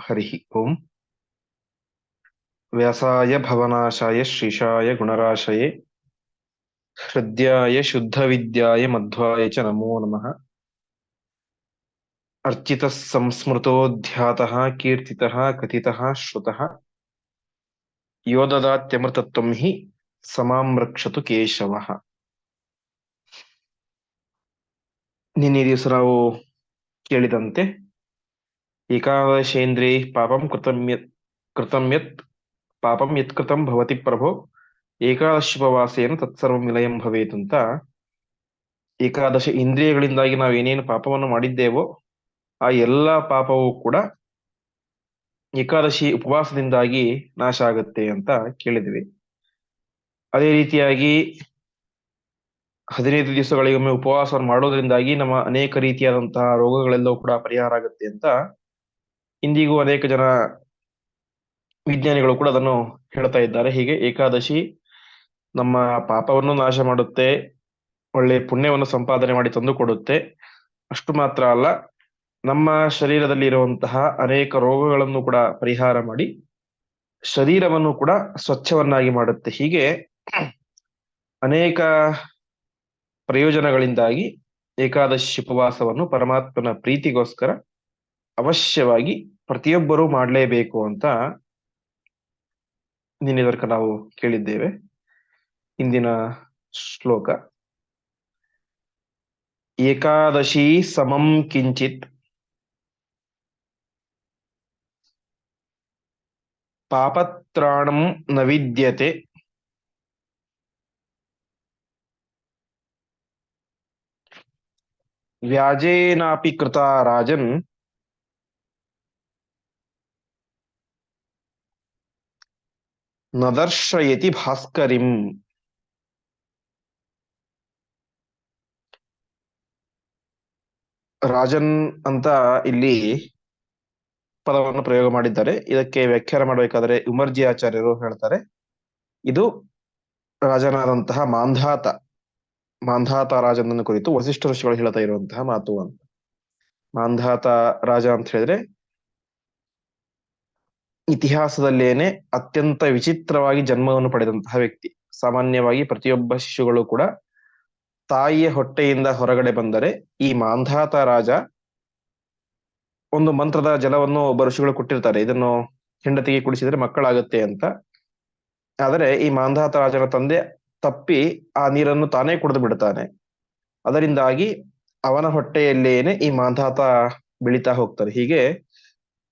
हरिः ओम् व्यासाय भवनाशाय श्रीशाय गुणराशये हृद्याय शुद्धविद्याय मध्वाय च नमो नमः अर्चितः संस्मृतोऽध्यातः कीर्तितः कथितः श्रुतः यो ददात्यमृतत्वं हि समां ರಕ್ಷತು ಕೇಶವಃ ನಿನ್ನೆ ದಿವಸ ನಾವು ಕೇಳಿದಂತೆ ಏಕಾದಶೇಂದ್ರೇ ಪಾಪಂ ಕೃತಂ ಯತ್ ಪಾಪಂ ಯತ್ ಕೃತಂ ಭವತಿ ಪ್ರಭೋ ಏಕಾದಶಿಪವಾಸೇನ ತತ್ಸರ್ವ ವಿಲಯಂ ಭವೇತ್ ಅಂತ। ಏಕಾದಶ ಇಂದ್ರಿಯಗಳಿಂದಾಗಿ ನಾವು ಏನೇನು ಪಾಪವನ್ನು ಮಾಡಿದ್ದೇವೋ, ಆ ಎಲ್ಲ ಪಾಪವೂ ಕೂಡ ಏಕಾದಶಿ ಉಪವಾಸದಿಂದಾಗಿ ನಾಶ ಆಗುತ್ತೆ ಅಂತ ಕೇಳಿದ್ವಿ ಅದೇ ರೀತಿಯಾಗಿ ಹದಿನೈದು ದಿವಸಗಳಿಗೊಮ್ಮೆ ಉಪವಾಸವನ್ನು ಮಾಡೋದ್ರಿಂದಾಗಿ ನಮ್ಮ ಅನೇಕ ರೀತಿಯಾದಂತಹ ರೋಗಗಳೆಲ್ಲವೂ ಕೂಡ ಪರಿಹಾರ ಆಗುತ್ತೆ ಅಂತ ಇಂದಿಗೂ ಅನೇಕ ಜನ ವಿಜ್ಞಾನಿಗಳು ಕೂಡ ಅದನ್ನು ಹೇಳ್ತಾ ಇದ್ದಾರೆ. ಹೀಗೆ ಏಕಾದಶಿ ನಮ್ಮ ಪಾಪವನ್ನು ನಾಶ ಮಾಡುತ್ತೆ, ಒಳ್ಳೆ ಪುಣ್ಯವನ್ನು ಸಂಪಾದನೆ ಮಾಡಿ ತಂದು ಕೊಡುತ್ತೆ. ಅಷ್ಟು ಮಾತ್ರ ಅಲ್ಲ, ನಮ್ಮ ಶರೀರದಲ್ಲಿ ಇರುವಂತಹ ಅನೇಕ ರೋಗಗಳನ್ನು ಕೂಡ ಪರಿಹಾರ ಮಾಡಿ ಶರೀರವನ್ನು ಕೂಡ ಸ್ವಚ್ಛವನ್ನಾಗಿ ಮಾಡುತ್ತೆ. ಹೀಗೆ ಅನೇಕ ಪ್ರಯೋಜನಗಳಿಂದಾಗಿ ಏಕಾದಶಿ ಉಪವಾಸವನ್ನು ಪರಮಾತ್ಮನ ಪ್ರೀತಿಗೋಸ್ಕರ ಅವಶ್ಯವಾಗಿ ಪ್ರತಿಯೊಬ್ಬರೂ ಮಾಡಲೇಬೇಕು ಅಂತ ನಿನ್ನೆ ನಾವು ಕೇಳಿದ್ದೇವೆ. ಇಂದಿನ ಶ್ಲೋಕ. ಏಕಾದಶಿ ಸಮಂ ಕಿಂಚಿತ್. ಪಾಪತ್ರಾಣಂ ನವಿದ್ಯತೆ. ವಿದ್ಯತೆ ವ್ಯಾಜೇನಾಪಿ ಕೃತ ರಾಜನ್ ನದರ್ಶಯತಿ ಭಾಸ್ಕರಿಂ. ರಾಜನ್ ಅಂತ ಇಲ್ಲಿ ಪದವನ್ನು ಪ್ರಯೋಗ ಮಾಡಿದ್ದಾರೆ. ಇದಕ್ಕೆ ವ್ಯಾಖ್ಯಾನ ಮಾಡಬೇಕಾದ್ರೆ ಉಮರ್ಜಿ ಆಚಾರ್ಯರು ಹೇಳ್ತಾರೆ. ಇದು ರಾಜನಾದಂತಹ ಮಾಂಧಾತ ಮಾಂಧಾತ ರಾಜನನ್ನು ಕುರಿತು ವಸಿಷ್ಠ ಋಷಿಗಳು ಹೇಳ್ತಾ ಇರುವಂತಹ ಮಾತು ಅಂತ. ಮಾಂಧಾತ ರಾಜ ಅಂತ ಹೇಳಿದ್ರೆ ಇತಿಹಾಸದಲ್ಲೇನೆ ಅತ್ಯಂತ ವಿಚಿತ್ರವಾಗಿ ಜನ್ಮವನ್ನು ಪಡೆದಂತಹ ವ್ಯಕ್ತಿ. ಸಾಮಾನ್ಯವಾಗಿ ಪ್ರತಿಯೊಬ್ಬ ಶಿಶುಗಳು ಕೂಡ ತಾಯಿಯ ಹೊಟ್ಟೆಯಿಂದ ಹೊರಗಡೆ ಬಂದರೆ ಈ ಮಾಂಧಾತ ರಾಜ ಒಂದು ಮಂತ್ರದ ಜಲವನ್ನು ಒಬ್ಬ ಋಷಿಗಳು ಕೊಟ್ಟಿರ್ತಾರೆ. ಇದನ್ನು ಹೆಂಡತಿಗೆ ಕುಡಿಸಿದ್ರೆ ಮಕ್ಕಳಾಗುತ್ತೆ ಅಂತ. ಆದರೆ ಈ ಮಾಂಧಾತ ರಾಜನ ತಂದೆ ತಪ್ಪಿ ಆ ನೀರನ್ನು ತಾನೇ ಕುಡಿದು ಬಿಡ್ತಾನೆ. ಅದರಿಂದಾಗಿ ಅವನ ಹೊಟ್ಟೆಯಲ್ಲೇನೆ ಈ ಮಾಂಧಾತ ಬೆಳೀತಾ ಹೋಗ್ತಾರೆ. ಹೀಗೆ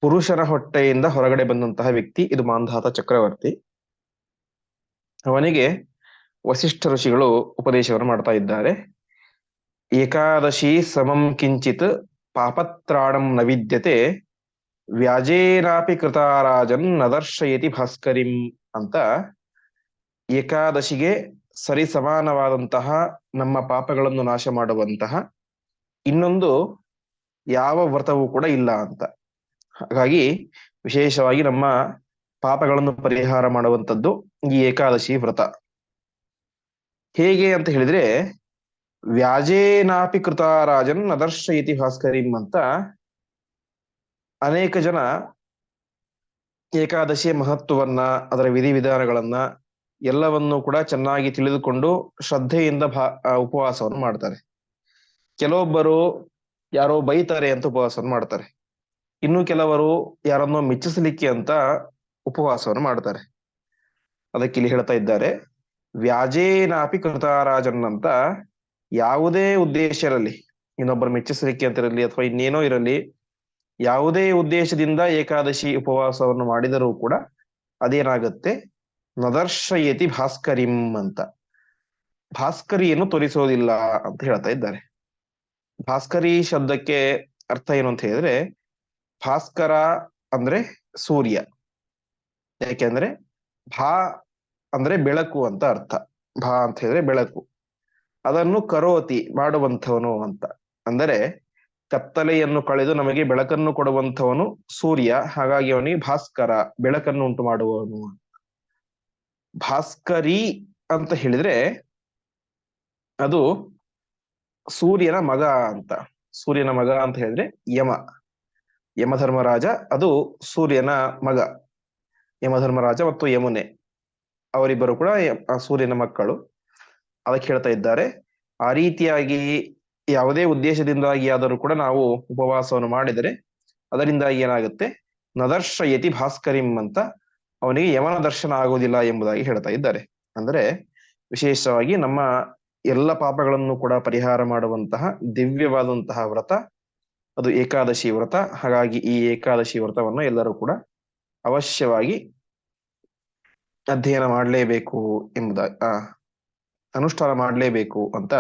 ಪುರುಷನ ಹೊಟ್ಟೆಯಿಂದ ಹೊರಗಡೆ ಬಂದಂತಹ ವ್ಯಕ್ತಿ, ಇದು ಮಾಂಧಾತ ಚಕ್ರವರ್ತಿ. ಅವನಿಗೆ ವಸಿಷ್ಠ ಋಷಿಗಳು ಉಪದೇಶವನ್ನು ಮಾಡ್ತಾ ಇದ್ದಾರೆ. ಏಕಾದಶಿ ಸಮಂ ಕಿಂಚಿತ್ ಪಾಪತ್ರಾಣಂ ನ ವಿದ್ಯತೆ ವ್ಯಾಜೇನಾಪಿ ಕೃತಾರಾಜನ್ ನದರ್ಶಯತಿ ಭಾಸ್ಕರಿಂ ಅಂತ ಏಕಾದಶಿಗೆ ಸರಿ ಸಮಾನವಾದಂತಹ ನಮ್ಮ ಪಾಪಗಳನ್ನು ನಾಶ ಮಾಡುವಂತಹ ಇನ್ನೊಂದು ಯಾವ ವ್ರತವೂ ಕೂಡ ಇಲ್ಲ ಅಂತ. ಹಾಗಾಗಿ ವಿಶೇಷವಾಗಿ ನಮ್ಮ ಪಾಪಗಳನ್ನು ಪರಿಹಾರ ಮಾಡುವಂಥದ್ದು ಈ ಏಕಾದಶಿ ವ್ರತ. ಹೇಗೆ ಅಂತ ಹೇಳಿದ್ರೆ, ವ್ಯಾಜೇನಾಪಿ ಕೃತಾರಾಜನ್ ನದರ್ಶ ಇತಿಹಾಸ್ಕರಿಂ ಅಂತ ಅನೇಕ ಜನ ಏಕಾದಶಿಯ ಮಹತ್ವವನ್ನ ಅದರ ವಿಧಿವಿಧಾನಗಳನ್ನ ಎಲ್ಲವನ್ನೂ ಕೂಡ ಚೆನ್ನಾಗಿ ತಿಳಿದುಕೊಂಡು ಶ್ರದ್ಧೆಯಿಂದ ಭಾ ಉಪವಾಸವನ್ನು ಮಾಡ್ತಾರೆ. ಕೆಲವೊಬ್ಬರು ಯಾರೋ ಬೈತಾರೆ ಅಂತ ಉಪವಾಸವನ್ನು ಮಾಡ್ತಾರೆ. ಇನ್ನು ಕೆಲವರು ಯಾರನ್ನೋ ಮೆಚ್ಚಿಸಲಿಕ್ಕೆ ಅಂತ ಉಪವಾಸವನ್ನು ಮಾಡ್ತಾರೆ. ಅದಕ್ಕೆ ಇಲ್ಲಿ ಹೇಳ್ತಾ ಇದ್ದಾರೆ, ವ್ಯಾಜೇನಾಪಿ ಕೃತಾರಾಜನ್ ಅಂತ ಯಾವುದೇ ಉದ್ದೇಶ ಇರಲಿ ಇನ್ನೊಬ್ಬರು ಮೆಚ್ಚಿಸಲಿಕ್ಕೆ ಅಂತ ಇರಲಿ ಅಥವಾ ಇನ್ನೇನೋ ಇರಲಿ, ಯಾವುದೇ ಉದ್ದೇಶದಿಂದ ಏಕಾದಶಿ ಉಪವಾಸವನ್ನು ಮಾಡಿದರೂ ಕೂಡ ಅದೇನಾಗುತ್ತೆ? ನದರ್ಶಯತಿ ಭಾಸ್ಕರಿಂ ಅಂತ. ಭಾಸ್ಕರಿಯನ್ನು ತೋರಿಸೋದಿಲ್ಲ ಅಂತ ಹೇಳ್ತಾ ಇದ್ದಾರೆ. ಭಾಸ್ಕರಿ ಶಬ್ದಕ್ಕೆ ಅರ್ಥ ಏನು ಅಂತ ಹೇಳಿದ್ರೆ ಭಾಸ್ಕರ ಅಂದ್ರೆ ಸೂರ್ಯ. ಯಾಕೆಂದ್ರೆ ಭಾ ಅಂದ್ರೆ ಬೆಳಕು ಅಂತ ಅರ್ಥ. ಭಾ ಅಂತ ಹೇಳಿದ್ರೆ ಬೆಳಕು. ಅದನ್ನು ಕರೋತಿ ಮಾಡುವಂಥವನು ಅಂತ. ಅಂದರೆ ಕತ್ತಲೆಯನ್ನು ಕಳೆದು ನಮಗೆ ಬೆಳಕನ್ನು ಕೊಡುವಂಥವನು ಸೂರ್ಯ, ಹಾಗಾಗಿ ಅವನಿಗೆ ಭಾಸ್ಕರ ಬೆಳಕನ್ನು ಉಂಟು ಮಾಡುವವನು ಭಾಸ್ಕರಿ ಅಂತ ಹೇಳಿದ್ರೆ ಅದು ಸೂರ್ಯನ ಮಗ ಅಂತ. ಸೂರ್ಯನ ಮಗ ಅಂತ ಹೇಳಿದ್ರೆ ಯಮ. ಯಮಧರ್ಮರಾಜ, ಅದು ಸೂರ್ಯನ ಮಗ. ಯಮಧರ್ಮರಾಜ ಮತ್ತು ಯಮುನೆ. ಅವರಿಬ್ಬರು ಕೂಡ ಸೂರ್ಯನ ಮಕ್ಕಳು. ಅದಕ್ಕೆ ಹೇಳ್ತಾ ಇದ್ದಾರೆ, ಆ ರೀತಿಯಾಗಿ ಯಾವುದೇ ಉದ್ದೇಶದಿಂದಾಗಿ ಆದರೂ ಕೂಡ ನಾವು ಉಪವಾಸವನ್ನು ಮಾಡಿದರೆ, ಅದರಿಂದಾಗಿ ಏನಾಗುತ್ತೆ? ನದರ್ಶ ಯತಿ ಭಾಸ್ಕರಿಂ ಅಂತ ಅವನಿಗೆ ಯಮನ ದರ್ಶನ ಆಗುವುದಿಲ್ಲ ಎಂಬುದಾಗಿ ಹೇಳ್ತಾ ಇದ್ದಾರೆ. ಅಂದ್ರೆ ವಿಶೇಷವಾಗಿ ನಮ್ಮ ಎಲ್ಲ ಪಾಪಗಳನ್ನು ಕೂಡ ಪರಿಹಾರ ಮಾಡುವಂತಹ ದಿವ್ಯವಾದಂತಹ ವ್ರತ ಅದು ಏಕಾದಶಿ ವ್ರತ. ಹಾಗಾಗಿ ಈ ಏಕಾದಶಿ ವ್ರತವನ್ನು ಎಲ್ಲರೂ ಕೂಡ ಅವಶ್ಯವಾಗಿ ಅಧ್ಯಯನ ಮಾಡಲೇಬೇಕು ಎಂಬುದ ಅನುಷ್ಠಾನ ಮಾಡಲೇಬೇಕು ಅಂತ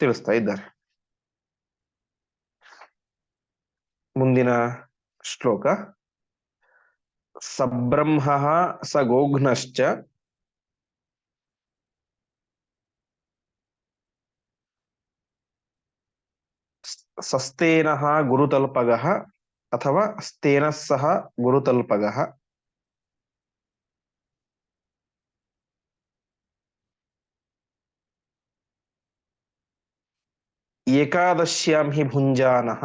ತಿಳಿಸ್ತಾ ಇದ್ದಾರೆ. ಮುಂದಿನ ಶ್ಲೋಕ. ಸಬ್ರಹ್ಮ ಸ ಗೋಘ್ನಶ್ಚ ಸಸ್ತೇನ ಗುರುತಲ್ಪಗ ಅಥವಾ ಸ್ಥೇನ ಸಹ ಗುರುತಲ್ಪಗ ಏಕಾದಶ್ಯಾಂ ಹಿ ಭುಂಜಾನಃ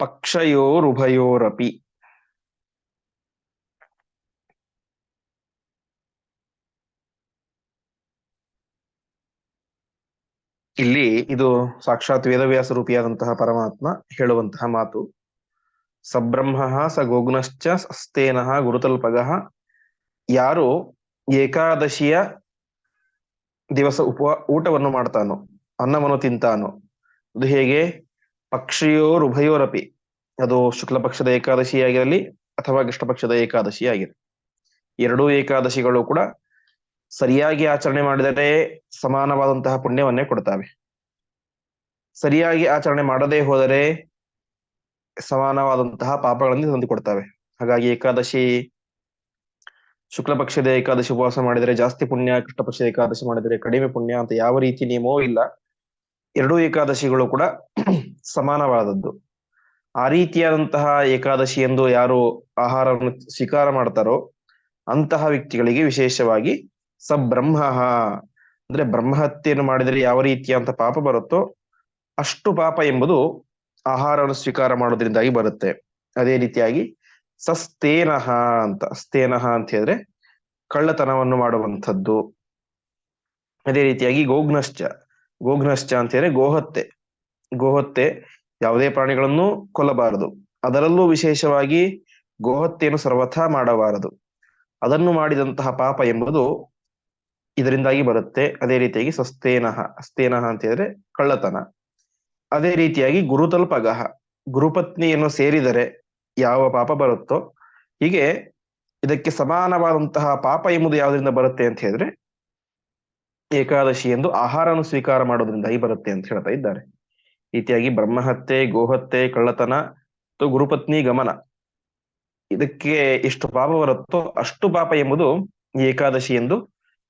ಪಕ್ಷಯೋರುಭಯೋರಪಿ ಇಲ್ಲಿ ಇದು ಸಾಕ್ಷಾತ್ ವೇದವ್ಯಾಸ ರೂಪಿಯಾದಂತಹ ಪರಮಾತ್ಮ ಹೇಳುವಂತಹ ಮಾತು. ಸಬ್ರಹ್ಮ ಸ ಗೋಗ್ನಶ್ಚ ಸಸ್ತೇನಃ ಗುರುತಲ್ಪಗ. ಯಾರು ಏಕಾದಶಿಯ ದಿವಸ ಉಪ, ಊಟವನ್ನು ಮಾಡ್ತಾನೋ, ಅನ್ನವನ್ನು ತಿಂತಾನೋ, ಅದು ಹೇಗೆ? ಪಕ್ಷಿಯೋರುಭಯೋರಪಿ ಅದು ಶುಕ್ಲ ಪಕ್ಷದ ಏಕಾದಶಿಯಾಗಿರಲಿ ಅಥವಾ ಕೃಷ್ಣ ಪಕ್ಷದ ಏಕಾದಶಿ ಆಗಿರಲಿ ಎರಡೂ ಏಕಾದಶಿಗಳು ಕೂಡ ಸರಿಯಾಗಿ ಆಚರಣೆ ಮಾಡಿದರೆ ಸಮಾನವಾದಂತಹ ಪುಣ್ಯವನ್ನೇ ಕೊಡ್ತಾವೆ. ಸರಿಯಾಗಿ ಆಚರಣೆ ಮಾಡದೇ ಹೋದರೆ ಸಮಾನವಾದಂತಹ ಪಾಪಗಳನ್ನು ತಂದು ಕೊಡ್ತಾವೆ. ಹಾಗಾಗಿ ಏಕಾದಶಿ ಶುಕ್ಲ ಪಕ್ಷದ ಏಕಾದಶಿ ಉಪವಾಸ ಮಾಡಿದರೆ ಜಾಸ್ತಿ ಪುಣ್ಯ ಕೃಷ್ಣ ಪಕ್ಷದ ಏಕಾದಶಿ ಮಾಡಿದರೆ ಕಡಿಮೆ ಪುಣ್ಯ ಅಂತ ಯಾವ ರೀತಿ ನಿಯಮವೂ ಇಲ್ಲ. ಎರಡೂ ಏಕಾದಶಿಗಳು ಕೂಡ ಸಮಾನವಾದದ್ದು. ಆ ರೀತಿಯಾದಂತಹ ಏಕಾದಶಿ ಎಂದು ಯಾರು ಆಹಾರವನ್ನು ಸ್ವೀಕಾರ ಮಾಡ್ತಾರೋ ಅಂತಹ ವ್ಯಕ್ತಿಗಳಿಗೆ ವಿಶೇಷವಾಗಿ ಸಬ್ರಹ್ಮ ಅಂದ್ರೆ ಬ್ರಹ್ಮಹತ್ಯೆಯನ್ನು ಮಾಡಿದರೆ ಯಾವ ರೀತಿಯಂತ ಪಾಪ ಬರುತ್ತೋ ಅಷ್ಟು ಪಾಪ ಎಂಬುದು ಆಹಾರವನ್ನು ಸ್ವೀಕಾರ ಮಾಡೋದ್ರಿಂದಾಗಿ ಬರುತ್ತೆ. ಅದೇ ರೀತಿಯಾಗಿ ಸಸ್ತೇನಹ ಅಂತ ಸ್ತೇನಹ ಅಂತ ಹೇಳಿದ್ರೆ ಕಳ್ಳತನವನ್ನು ಮಾಡುವಂಥದ್ದು. ಅದೇ ರೀತಿಯಾಗಿ ಗೋಗ್ನಶ್ಚ ಗೋಗ್ನಶ್ಚ ಅಂತ ಹೇಳಿದ್ರೆ ಗೋಹತ್ತೆ ಗೋಹತ್ತೆ ಯಾವುದೇ ಪ್ರಾಣಿಗಳನ್ನು ಕೊಲ್ಲಬಾರದು. ಅದರಲ್ಲೂ ವಿಶೇಷವಾಗಿ ಗೋಹತ್ಯೆಯನ್ನು ಸರ್ವಥಾ ಮಾಡಬಾರದು. ಅದನ್ನು ಮಾಡಿದಂತಹ ಪಾಪ ಎಂಬುದು ಇದರಿಂದಾಗಿ ಬರುತ್ತೆ. ಅದೇ ರೀತಿಯಾಗಿ ಸಸ್ತೇನಹ ಅಸ್ತೇನಹ ಅಂತ ಹೇಳಿದ್ರೆ ಕಳ್ಳತನ. ಅದೇ ರೀತಿಯಾಗಿ ಗುರುತಲ್ಪಗಹ ಗುರುಪತ್ನಿಯನ್ನು ಸೇರಿದರೆ ಯಾವ ಪಾಪ ಬರುತ್ತೋ, ಹೀಗೆ ಇದಕ್ಕೆ ಸಮಾನವಾದಂತಹ ಪಾಪ ಎಂಬುದು ಯಾವುದರಿಂದ ಬರುತ್ತೆ ಅಂತ ಹೇಳಿದ್ರೆ ಏಕಾದಶಿ ಎಂದು ಆಹಾರವನ್ನು ಸ್ವೀಕಾರ ಮಾಡೋದ್ರಿಂದಾಗಿ ಬರುತ್ತೆ ಅಂತ ಹೇಳ್ತಾ ಇದ್ದಾರೆ. ರೀತಿಯಾಗಿ ಬ್ರಹ್ಮಹತ್ಯೆ, ಗೋಹತ್ಯೆ, ಕಳ್ಳತನ, ಮತ್ತು ಗುರುಪತ್ನಿ ಗಮನ. ಇದಕ್ಕೆ ಎಷ್ಟು ಪಾಪ ಬರುತ್ತೋ ಅಷ್ಟು ಪಾಪ ಎಂಬುದು ಏಕಾದಶಿ ಎಂದು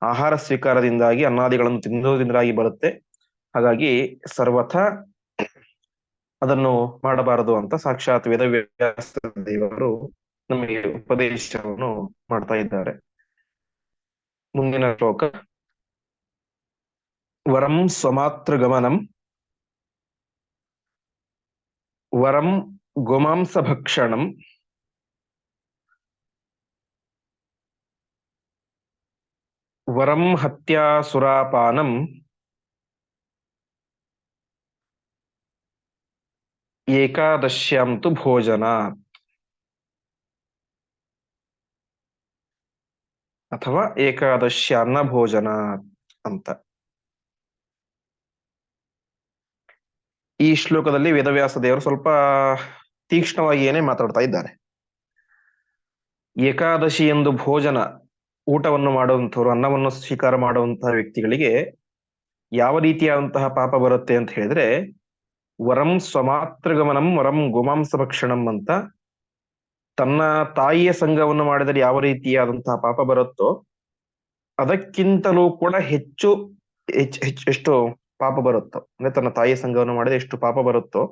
ಆಹಾರ ಸ್ವೀಕಾರದಿಂದಾಗಿ, ಅನ್ನಾದಿಗಳನ್ನು ತಿನ್ನೋದ್ರಿಂದಾಗಿ ಬರುತ್ತೆ. ಹಾಗಾಗಿ ಸರ್ವಥ ಅದನ್ನು ಮಾಡಬಾರದು ಅಂತ ಸಾಕ್ಷಾತ್ ವೇದವ್ಯಾಸ ದೇವರು ನಮಗೆ ಉಪದೇಶವನ್ನು ಮಾಡ್ತಾ ಇದ್ದಾರೆ. ಮುಂದಿನ ಶ್ಲೋಕ. ವರಂ ಸ್ವಮಾತೃ ಗಮನಂ ವರಂ ಗೋಮಾಂಸ ಭಕ್ಷಣಂ ವರಂ ಹತ್ಯಾ ಸುರಾಪಾನಂ. ಏಕಾದಶ್ಯಾಂ ಭೋಜನಾತ್. ಅಥವಾ ಏಕಾದಶ್ಯಾನ್ನ ಭೋಜನ ಅಂತ. ಈ ಶ್ಲೋಕದಲ್ಲಿ ವೇದವ್ಯಾಸ ದೇವರು ಸ್ವಲ್ಪ ತೀಕ್ಷ್ಣವಾಗಿ ಏನೇ ಮಾತಾಡ್ತಾ ಇದ್ದಾರೆ. ಏಕಾದಶಿ ಎಂದು ಭೋಜನ ಊಟವನ್ನು ಮಾಡುವಂಥವ್ರು, ಅನ್ನವನ್ನು ಸ್ವೀಕಾರ ಮಾಡುವಂತಹ ವ್ಯಕ್ತಿಗಳಿಗೆ ಯಾವ ರೀತಿಯಾದಂತಹ ಪಾಪ ಬರುತ್ತೆ ಅಂತ ಹೇಳಿದ್ರೆ, ವರಂ ಸ್ವಮಾತೃಗಮನಂ ವರಂ ಗೋಮಾಂಸ ಭಕ್ಷಣಂ ಅಂತ ತನ್ನ ತಾಯಿಯ ಸಂಘವನ್ನು ಮಾಡಿದರೆ ಯಾವ ರೀತಿಯಾದಂತಹ ಪಾಪ ಬರುತ್ತೋ, ಅದಕ್ಕಿಂತಲೂ ಕೂಡ ಹೆಚ್ಚು, ಎಷ್ಟು ಪಾಪ ಬರುತ್ತೋ, ಅಂದ್ರೆ ತನ್ನ ತಾಯಿಯ ಸಂಘವನ್ನು ಮಾಡಿದ್ರೆ ಎಷ್ಟು ಪಾಪ ಬರುತ್ತೋ,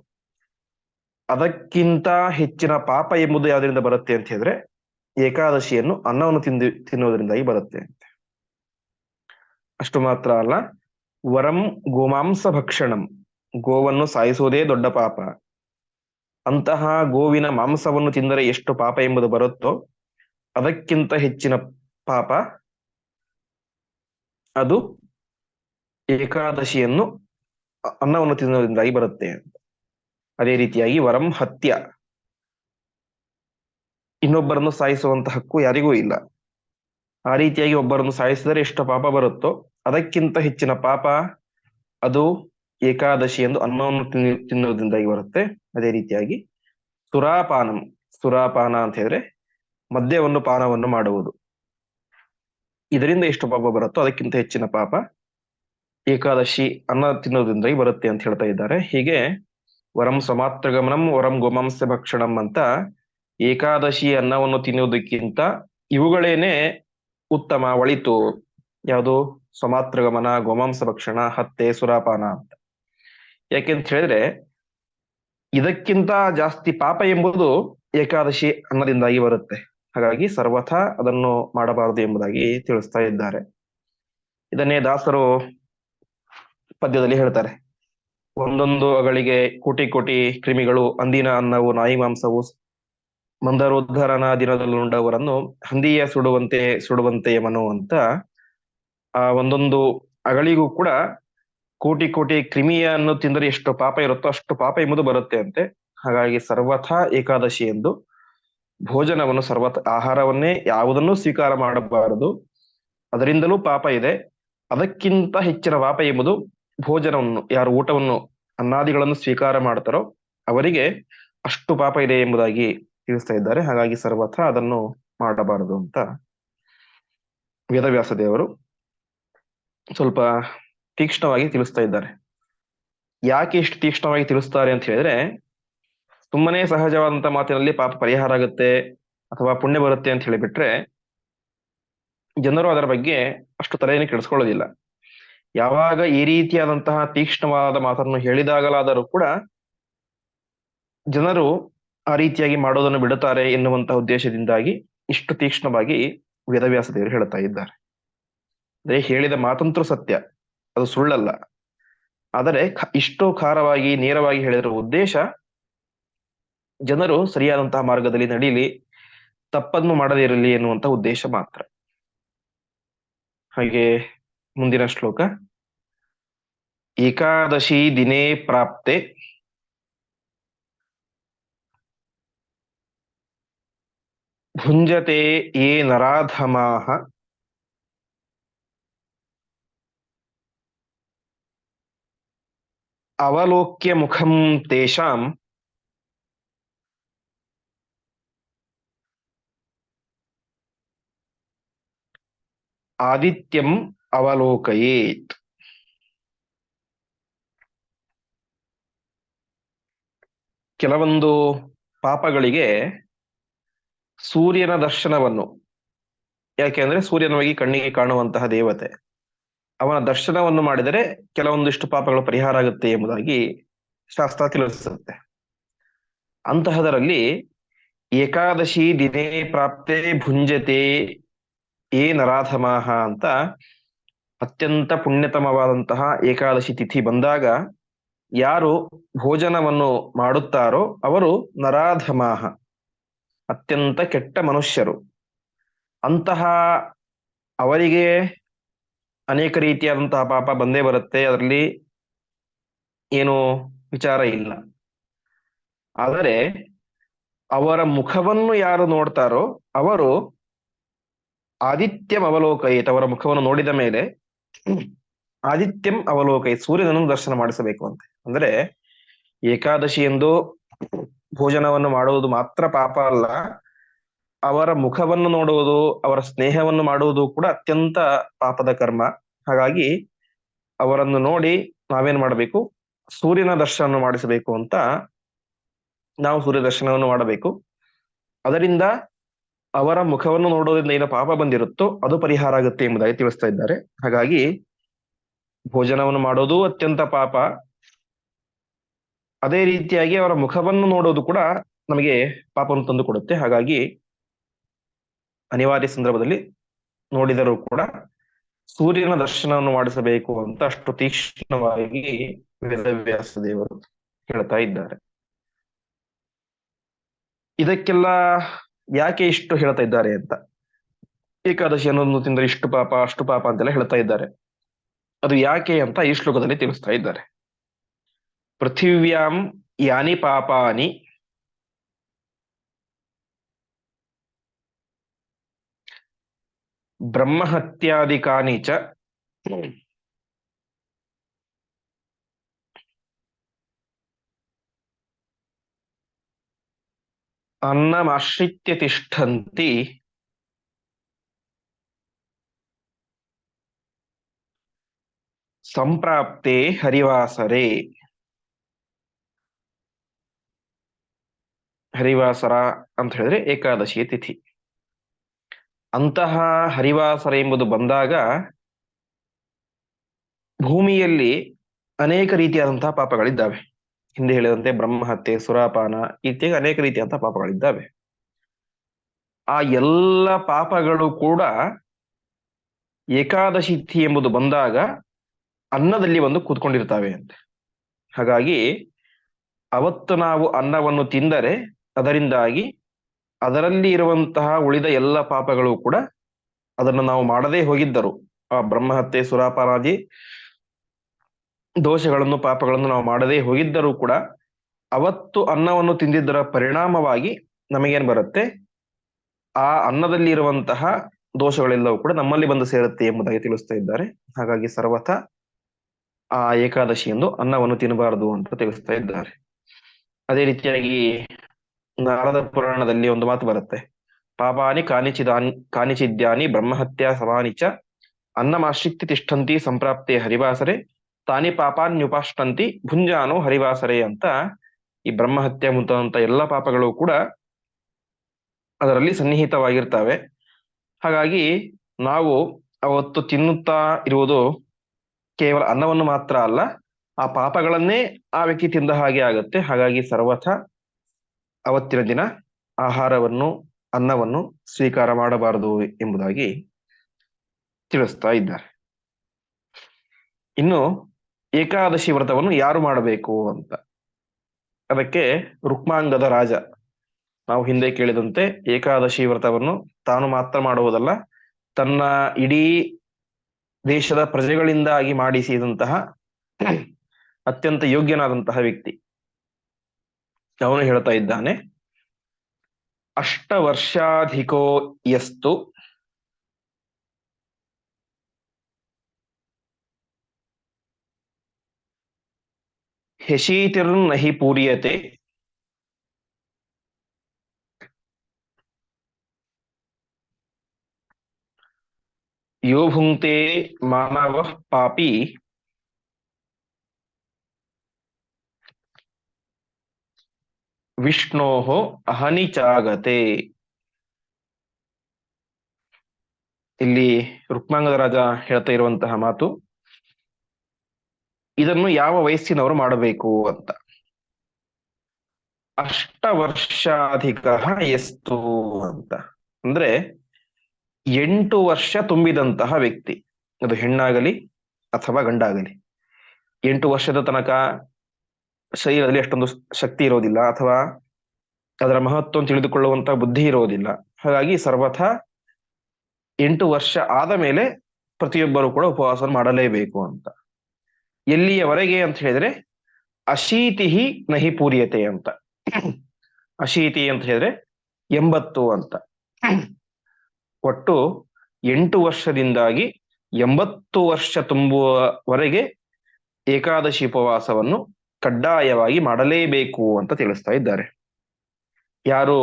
ಅದಕ್ಕಿಂತ ಹೆಚ್ಚಿನ ಪಾಪ ಎಂಬುದು ಯಾವ್ದರಿಂದ ಬರುತ್ತೆ ಅಂತ ಹೇಳಿದ್ರೆ ಏಕಾದಶಿಯನ್ನು ಅನ್ನವನ್ನು ತಿಂದು, ತಿನ್ನುವುದರಿಂದಾಗಿ ಬರುತ್ತೆ ಅಷ್ಟು ಮಾತ್ರ ಅಲ್ಲ, ವರಂ ಗೋಮಾಂಸ ಭಕ್ಷಣಂ, ಗೋವನ್ನು ಸಾಯಿಸುವುದೇ ದೊಡ್ಡ ಪಾಪ. ಅಂತಹ ಗೋವಿನ ಮಾಂಸವನ್ನು ತಿಂದರೆ ಎಷ್ಟು ಪಾಪ ಎಂಬುದು ಬರುತ್ತೋ, ಅದಕ್ಕಿಂತ ಹೆಚ್ಚಿನ ಪಾಪ ಅದು ಏಕಾದಶಿಯನ್ನು ಅನ್ನವನ್ನು ತಿನ್ನುವುದರಿಂದಾಗಿ ಬರುತ್ತೆ. ಅದೇ ರೀತಿಯಾಗಿ ವರಂ ಹತ್ಯ. ಇನ್ನೊಬ್ಬರನ್ನು ಸಾಯಿಸುವಂತ ಹಕ್ಕು ಯಾರಿಗೂ ಇಲ್ಲ. ಆ ರೀತಿಯಾಗಿ ಒಬ್ಬರನ್ನು ಸಾಯಿಸಿದರೆ ಎಷ್ಟು ಪಾಪ ಬರುತ್ತೋ, ಅದಕ್ಕಿಂತ ಹೆಚ್ಚಿನ ಪಾಪ ಅದು ಏಕಾದಶಿ ಎಂದು ಅನ್ನವನ್ನು ತಿನ್ನು, ತಿನ್ನುವುದರಿಂದಾಗಿ ಬರುತ್ತೆ. ಅದೇ ರೀತಿಯಾಗಿ ಸುರಾಪಾನಂ, ಸುರಾಪಾನ ಅಂತ ಹೇಳಿದ್ರೆ ಮದ್ಯವನ್ನು ಪಾನವನ್ನು ಮಾಡುವುದು. ಇದರಿಂದ ಎಷ್ಟು ಪಾಪ ಬರುತ್ತೋ ಅದಕ್ಕಿಂತ ಹೆಚ್ಚಿನ ಪಾಪ ಏಕಾದಶಿ ಅನ್ನ ತಿನ್ನೋದ್ರಿಂದಾಗಿ ಬರುತ್ತೆ ಅಂತ ಹೇಳ್ತಾ ಇದ್ದಾರೆ. ಹೀಗೆ ವರಂ ಸಮಾತ್ರಗಮನಂ ವರಂ ಗೋಮಾಂಸ ಭಕ್ಷಣಂ ಅಂತ ಏಕಾದಶಿ ಅನ್ನವನ್ನು ತಿನ್ನುವುದಕ್ಕಿಂತ ಇವುಗಳೇನೆ ಉತ್ತಮ, ಒಳಿತು. ಯಾವುದು? ಸಮಾತ್ರಗಮನ, ಗೋಮಾಂಸ ಭಕ್ಷಣ, ಹತ್ತೆ, ಸುರಾಪಾನ ಅಂತ. ಯಾಕೆಂತ ಹೇಳಿದ್ರೆ, ಇದಕ್ಕಿಂತ ಜಾಸ್ತಿ ಪಾಪ ಎಂಬುದು ಏಕಾದಶಿ ಅನ್ನದಿಂದಾಗಿ ಬರುತ್ತೆ. ಹಾಗಾಗಿ ಸರ್ವಥಾ ಅದನ್ನು ಮಾಡಬಾರದು ಎಂಬುದಾಗಿ ತಿಳಿಸ್ತಾ ಇದ್ದಾರೆ. ಇದನ್ನೇ ದಾಸರು ಪದ್ಯದಲ್ಲಿ ಹೇಳ್ತಾರೆ. ಒಂದೊಂದು ಅಗಳಿಗೆ ಕೋಟಿ ಕೋಟಿ ಕ್ರಿಮಿಗಳು, ಅಂದಿನ ಅನ್ನವು, ನಾಯಿ ಮಾಂಸವು ಮಂದರೋದ್ಧರನ ದಿನದಲ್ಲುಂಡವರನ್ನು ಹಂದಿಯ ಸುಡುವಂತೆ ಸುಡುವಂತೆ ಯಮನು ಅಂತ ಆ ಒಂದೊಂದು ಅಗಳಿಗೂ ಕೂಡ ಕೋಟಿ ಕೋಟಿ ಕ್ರಿಮಿಯನ್ನು ತಿಂದರೆ ಎಷ್ಟು ಪಾಪ ಇರುತ್ತೋ ಅಷ್ಟು ಪಾಪ ಎಂಬುದು ಬರುತ್ತೆ ಅಂತೆ. ಹಾಗಾಗಿ ಸರ್ವಥಾ ಏಕಾದಶಿ ಎಂದು ಭೋಜನವನ್ನು ಸರ್ವಥ, ಆಹಾರವನ್ನೇ ಯಾವುದನ್ನು ಸ್ವೀಕಾರ ಮಾಡಬಾರದು. ಅದರಿಂದಲೂ ಪಾಪ ಇದೆ. ಅದಕ್ಕಿಂತ ಹೆಚ್ಚಿನ ಪಾಪ ಎಂಬುದು ಭೋಜನವನ್ನು, ಯಾರು ಊಟವನ್ನು, ಅನ್ನಾದಿಗಳನ್ನು ಸ್ವೀಕಾರ ಮಾಡ್ತಾರೋ ಅವರಿಗೆ ಅಷ್ಟು ಪಾಪ ಇದೆ ಎಂಬುದಾಗಿ ತಿಳಿಸ್ತಾ ಇದ್ದಾರೆ. ಹಾಗಾಗಿ ಸರ್ವತ್ರ ಅದನ್ನು ಮಾಡಬಾರದು ಅಂತ ವೇದವ್ಯಾಸ ದೇವರು ಸ್ವಲ್ಪ ತೀಕ್ಷ್ಣವಾಗಿ ತಿಳಿಸ್ತಾ ಇದ್ದಾರೆ. ಯಾಕೆ ಇಷ್ಟು ತೀಕ್ಷ್ಣವಾಗಿ ತಿಳಿಸ್ತಾರೆ ಅಂತ ಹೇಳಿದ್ರೆ, ತುಂಬಾನೇ ಸಹಜವಾದಂತ ಮಾತಿನಲ್ಲಿ ಪಾಪ ಪರಿಹಾರ ಆಗುತ್ತೆ ಅಥವಾ ಪುಣ್ಯ ಬರುತ್ತೆ ಅಂತ ಹೇಳಿಬಿಟ್ರೆ, ಜನರು ಅದರ ಬಗ್ಗೆ ಅಷ್ಟು ತಲೆಯನ್ನು ಕೆಡಿಸ್ಕೊಳ್ಳೋದಿಲ್ಲ. ಯಾವಾಗ ಈ ರೀತಿಯಾದಂತಹ ತೀಕ್ಷ್ಣವಾದ ಮಾತನ್ನು ಹೇಳಿದಾಗಲಾದರೂ ಕೂಡ ಜನರು ಆ ರೀತಿಯಾಗಿ ಮಾಡೋದನ್ನು ಬಿಡುತ್ತಾರೆ ಎನ್ನುವಂತಹ ಉದ್ದೇಶದಿಂದಾಗಿ ಇಷ್ಟು ತೀಕ್ಷ್ಣವಾಗಿ ವೇದವ್ಯಾಸ ದೇವರು ಹೇಳ್ತಾ ಇದ್ದಾರೆ. ಅಂದ್ರೆ ಹೇಳಿದ ಮಾತಂತ್ರ ಸತ್ಯ, ಅದು ಸುಳ್ಳಲ್ಲ. ಆದರೆ ಇಷ್ಟು ಖಾರವಾಗಿ, ನೇರವಾಗಿ ಹೇಳಿರುವ ಉದ್ದೇಶ ಜನರು ಸರಿಯಾದಂತಹ ಮಾರ್ಗದಲ್ಲಿ ನಡೀಲಿ, ತಪ್ಪನ್ನು ಮಾಡದೇ ಇರಲಿ ಎನ್ನುವಂತಹ ಉದ್ದೇಶ ಮಾತ್ರ. ಹಾಗೆ ಮುಂದಿನ ಶ್ಲೋಕ. ಏಕಾದಶಿ ದಿನೇ ಪ್ರಾಪ್ತೆ ಭುಂಜತೆ ಯೇ ನರಾಧಮಾಹ ಅವಲೋಕ್ಯ ಮುಖಂ ತೇಷಾಂ. ಆದಿತ್ಯಂ ಅವಲೋಕಯೇತ್. ಕೆಲವೊಂದು ಪಾಪಗಳಿಗೆ ಸೂರ್ಯನ ದರ್ಶನವನ್ನು. ಯಾಕೆಂದ್ರೆ ಸೂರ್ಯನವಾಗಿ ಕಣ್ಣಿಗೆ ಕಾಣುವಂತಹ ದೇವತೆ. ಅವನ ದರ್ಶನವನ್ನು ಮಾಡಿದರೆ ಕೆಲವೊಂದಿಷ್ಟು ಪಾಪಗಳು ಪರಿಹಾರ ಆಗುತ್ತೆ ಎಂಬುದಾಗಿ ಶಾಸ್ತ್ರ ತಿಳಿಸುತ್ತೆ. ಅಂತಹದರಲ್ಲಿ ಏಕಾದಶಿ ದಿನೇ ಪ್ರಾಪ್ತೆ ಭುಂಜತೆ ಏ ನರಾಧಮಾಹ ಅಂತ ಅತ್ಯಂತ ಪುಣ್ಯತಮವಾದಂತಹ ಏಕಾದಶಿ ತಿಥಿ ಬಂದಾಗ ಯಾರು ಭೋಜನವನ್ನು ಮಾಡುತ್ತಾರೋ ಅವರು ನರಾಧಮಾಹ. ಅತ್ಯಂತ ಕೆಟ್ಟ ಮನುಷ್ಯರು. ಅಂತಹ ಅವರಿಗೆ ಅನೇಕ ರೀತಿಯಾದಂತಹ ಪಾಪ ಬಂದೇ ಬರುತ್ತೆ. ಅದರಲ್ಲಿ ಏನು ವಿಚಾರ ಇಲ್ಲ. ಆದರೆ ಅವರ ಮುಖವನ್ನು ಯಾರು ನೋಡ್ತಾರೋ ಅವರು ಆದಿತ್ಯಂ ಅವಲೋಕಯಿತ್ ಅವರ ಮುಖವನ್ನು ನೋಡಿದ ಮೇಲೆ ಆದಿತ್ಯಂ ಅವಲೋಕಯಿತ್ ಸೂರ್ಯನನ್ನು ದರ್ಶನ ಮಾಡಿಸಬೇಕು ಅಂತ. ಅಂದ್ರೆ ಏಕಾದಶಿ ಎಂದು ಭೋಜನವನ್ನು ಮಾಡುವುದು ಮಾತ್ರ ಪಾಪ ಅಲ್ಲ. ಅವರ ಮುಖವನ್ನು ನೋಡುವುದು, ಅವರ ಸ್ನೇಹವನ್ನು ಮಾಡುವುದು ಕೂಡ ಅತ್ಯಂತ ಪಾಪದ ಕರ್ಮ. ಹಾಗಾಗಿ ಅವರನ್ನು ನೋಡಿ ನಾವೇನ್ ಮಾಡಬೇಕು? ಸೂರ್ಯನ ದರ್ಶನವನ್ನು ಮಾಡಿಸಬೇಕು ಅಂತ ನಾವು ಸೂರ್ಯ ದರ್ಶನವನ್ನು ಮಾಡಬೇಕು. ಅದರಿಂದ ಅವರ ಮುಖವನ್ನು ನೋಡೋದ್ರಿಂದ ಏನು ಪಾಪ ಬಂದಿರುತ್ತೋ ಅದು ಪರಿಹಾರ ಆಗುತ್ತೆ ಎಂಬುದಾಗಿ ತಿಳಿಸ್ತಾ ಇದ್ದಾರೆ. ಹಾಗಾಗಿ ಭೋಜನವನ್ನು ಮಾಡೋದು ಅತ್ಯಂತ ಪಾಪ. ಅದೇ ರೀತಿಯಾಗಿ ಅವರ ಮುಖವನ್ನು ನೋಡೋದು ಕೂಡ ನಮಗೆ ಪಾಪವನ್ನು ತಂದು ಕೊಡುತ್ತೆ. ಹಾಗಾಗಿ ಅನಿವಾರ್ಯ ಸಂದರ್ಭದಲ್ಲಿ ನೋಡಿದರೂ ಕೂಡ ಸೂರ್ಯನ ದರ್ಶನವನ್ನು ಮಾಡಿಸಬೇಕು ಅಂತ ಅಷ್ಟು ತೀಕ್ಷ್ಣವಾಗಿ ವೇದವ್ಯಾಸ ದೇವರು ಹೇಳ್ತಾ ಇದ್ದಾರೆ. ಇದಕ್ಕೆಲ್ಲ ಯಾಕೆ ಇಷ್ಟು ಹೇಳ್ತಾ ಇದ್ದಾರೆ ಅಂತ? ಏಕಾದಶಿ ಅನ್ನೋದನ್ನು ತಿಂದ್ರೆ ಇಷ್ಟು ಪಾಪ, ಅಷ್ಟು ಪಾಪ ಅಂತೆಲ್ಲ ಹೇಳ್ತಾ ಇದ್ದಾರೆ. ಅದು ಯಾಕೆ ಅಂತ ಈ ಶ್ಲೋಕದಲ್ಲಿ ತಿಳಿಸ್ತಾ ಇದ್ದಾರೆ. ಪೃಥಿವ್ಯಾಂ ಯಾನಿ ಪಾಪಾನಿ ಬ್ರಹ್ಮಹತ್ಯಾದಿಕಾನಿ ಚ ಅನ್ನಮಾಶ್ರಿತ್ಯ ತಿಷ್ಠಂತಿ ಸಂಪ್ರಾಪ್ತೆ ಹರಿವಾಸರೆ ಹರಿವಾಸರ ಅಂತ ಹೇಳಿದ್ರೆ ಏಕಾದಶಿ ತಿಥಿ. ಅಂತಹ ಹರಿವಾಸರ ಎಂಬುದು ಬಂದಾಗ ಭೂಮಿಯಲ್ಲಿ ಅನೇಕ ರೀತಿಯಾದಂತಹ ಪಾಪಗಳಿದ್ದಾವೆ. ಹಿಂದೆ ಹೇಳಿದಂತೆ ಬ್ರಹ್ಮಹತ್ಯೆ, ಸುರಾಪಾನ ಇತ್ಯಾದಿ ಅನೇಕ ರೀತಿಯಾದಂತಹ ಪಾಪಗಳಿದ್ದಾವೆ. ಆ ಎಲ್ಲ ಪಾಪಗಳು ಕೂಡ ಏಕಾದಶಿ ತಿಥಿ ಎಂಬುದು ಬಂದಾಗ ಅನ್ನದಲ್ಲಿ ಒಂದು ಕೂತ್ಕೊಂಡಿರ್ತಾವೆ ಅಂತೆ. ಹಾಗಾಗಿ ಅವತ್ತು ನಾವು ಅನ್ನವನ್ನು ತಿಂದರೆ ಅದರಿಂದಾಗಿ ಅದರಲ್ಲಿ ಇರುವಂತಹ ಉಳಿದ ಎಲ್ಲ ಪಾಪಗಳು ಕೂಡ ಅದನ್ನು ನಾವು ಮಾಡದೇ ಹೋಗಿದ್ದರು. ಆ ಬ್ರಹ್ಮಹತ್ಯೆ, ಸುರಾಪರಾಧಿ ದೋಷಗಳನ್ನು, ಪಾಪಗಳನ್ನು ನಾವು ಮಾಡದೇ ಹೋಗಿದ್ದರೂ ಕೂಡ ಅವತ್ತು ಅನ್ನವನ್ನು ತಿಂದಿದ್ದರ ಪರಿಣಾಮವಾಗಿ ನಮಗೇನ್ ಬರುತ್ತೆ? ಆ ಅನ್ನದಲ್ಲಿ ಇರುವಂತಹ ದೋಷಗಳೆಲ್ಲವೂ ಕೂಡ ನಮ್ಮಲ್ಲಿ ಬಂದು ಸೇರುತ್ತೆ ಎಂಬುದಾಗಿ ತಿಳಿಸ್ತಾ ಇದ್ದಾರೆ. ಹಾಗಾಗಿ ಸರ್ವಥ ಆ ಏಕಾದಶಿ ಎಂದು ಅನ್ನವನ್ನು ತಿನ್ನಬಾರದು ಅಂತ ತಿಳಿಸ್ತಾ ಇದ್ದಾರೆ. ಅದೇ ರೀತಿಯಾಗಿ ನಾರದ ಪುರಾಣದಲ್ಲಿ ಒಂದು ಮಾತು ಬರುತ್ತೆ. ಪಾಪಾನಿ ಕಾನಿಚಿದಾನ್, ಕಾನಿಚಿದ್ಯಾನಿ ಬ್ರಹ್ಮಹತ್ಯಾ ಸಮಾನಿಚ ಅನ್ನಮಾಶ್ರಿತ್ಯ ತಿಷ್ಠಂತಿ ಸಂಪ್ರಾಪ್ತಿ ಹರಿವಾಸರೆ, ತಾನಿ ಪಾಪಾನ್ಯುಪಾಷ್ಟಂತಿ ಭುಂಜಾನು ಹರಿವಾಸರೆ ಅಂತ ಈ ಬ್ರಹ್ಮಹತ್ಯೆ ಮುಂತಾದಂತ ಎಲ್ಲ ಪಾಪಗಳು ಕೂಡ ಅದರಲ್ಲಿ ಸನ್ನಿಹಿತವಾಗಿರ್ತವೆ. ಹಾಗಾಗಿ ನಾವು ಅವತ್ತು ತಿನ್ನುತ್ತಾ ಇರುವುದು ಕೇವಲ ಅನ್ನವನ್ನು ಮಾತ್ರ ಅಲ್ಲ, ಆ ಪಾಪಗಳನ್ನೇ ಆ ವ್ಯಕ್ತಿ ತಿಂದ ಹಾಗೆ ಆಗುತ್ತೆ. ಹಾಗಾಗಿ ಸರ್ವಥ ಅವತ್ತಿನ ದಿನ ಆಹಾರವನ್ನು, ಅನ್ನವನ್ನು ಸ್ವೀಕಾರ ಮಾಡಬಾರದು ಎಂಬುದಾಗಿ ತಿಳಿಸ್ತಾ ಇದ್ದಾರೆ. ಇನ್ನು ಏಕಾದಶಿ ವ್ರತವನ್ನು ಯಾರು ಮಾಡಬೇಕು ಅಂತ? ಅದಕ್ಕೆ ರುಕ್ಮಾಂಗದ ರಾಜ. ನಾವು ಹಿಂದೆ ಕೇಳಿದಂತೆ ಏಕಾದಶಿ ವ್ರತವನ್ನು ತಾನು ಮಾತ್ರ ಮಾಡುವುದಲ್ಲ, ತನ್ನ ಇಡೀ ದೇಶದ ಪ್ರಜೆಗಳಿಂದಾಗಿ ಮಾಡಿಸಿದಂತಹ ಅತ್ಯಂತ ಯೋಗ್ಯನಾದಂತಹ ವ್ಯಕ್ತಿ. ಅವನು ಹೇಳ್ತಾ ಇದ್ದಾನೆ ಅಷ್ಟ ವರ್ಷಾಧಿಕೋ ಯಸ್ತು. ಹೆಶೀತಿರ್ನಹಿ ಪೂರ್ಯತೆ. ಯೋ ಭುಂಕ್ತೆ ಮಾನವ ಪಾಪಿ. ವಿಷ್ಣೋ ಅಹನಿಚಾಗತೆ ಇಲ್ಲಿ ರುಕ್ಮಾಂಗದ ರಾಜ ಹೇಳ್ತಾ ಇರುವಂತಹ ಮಾತು, ಇದನ್ನು ಯಾವ ವಯಸ್ಸಿನವರು ಮಾಡಬೇಕು ಅಂತ. ಅಷ್ಟ ವರ್ಷಾಧಿಕ ಎಷ್ಟು ಅಂತ. ಅಂದ್ರೆ ಎಂಟು ವರ್ಷ ತುಂಬಿದಂತಹ ವ್ಯಕ್ತಿ. ಅದು ಹೆಣ್ಣಾಗಲಿ ಅಥವಾ ಗಂಡಾಗಲಿ. ಎಂಟು ವರ್ಷದ ತನಕ ಶರೀರದಲ್ಲಿ ಅಷ್ಟೊಂದು ಶಕ್ತಿ ಇರೋದಿಲ್ಲ ಅಥವಾ ಅದರ ಮಹತ್ವವನ್ನು ತಿಳಿದುಕೊಳ್ಳುವಂತಹ ಬುದ್ಧಿ ಇರೋದಿಲ್ಲ. ಹಾಗಾಗಿ ಸರ್ವಥ ಎಂಟು ವರ್ಷ ಆದ ಮೇಲೆ ಪ್ರತಿಯೊಬ್ಬರು ಕೂಡ ಉಪವಾಸ ಮಾಡಲೇಬೇಕು ಅಂತ. ಎಲ್ಲಿಯವರೆಗೆ ಅಂತ ಹೇಳಿದ್ರೆ, ಅಶೀತಿಹಿ ನಹಿ ಪೂರ್ಯತೆ ಅಂತ. ಅಶೀತಿ ಅಂತ ಹೇಳಿದ್ರೆ ಎಂಬತ್ತು ಅಂತ. ಒಟ್ಟು ಎಂಟು ವರ್ಷದಿಂದಾಗಿ ಎಂಬತ್ತು ವರ್ಷ ತುಂಬುವವರೆಗೆ ಏಕಾದಶಿ ಉಪವಾಸವನ್ನು ಕಡ್ಡಾಯವಾಗಿ ಮಾಡಲೇಬೇಕು ಅಂತ ತಿಳಿಸ್ತಾ ಇದ್ದಾರೆ. ಯಾರು?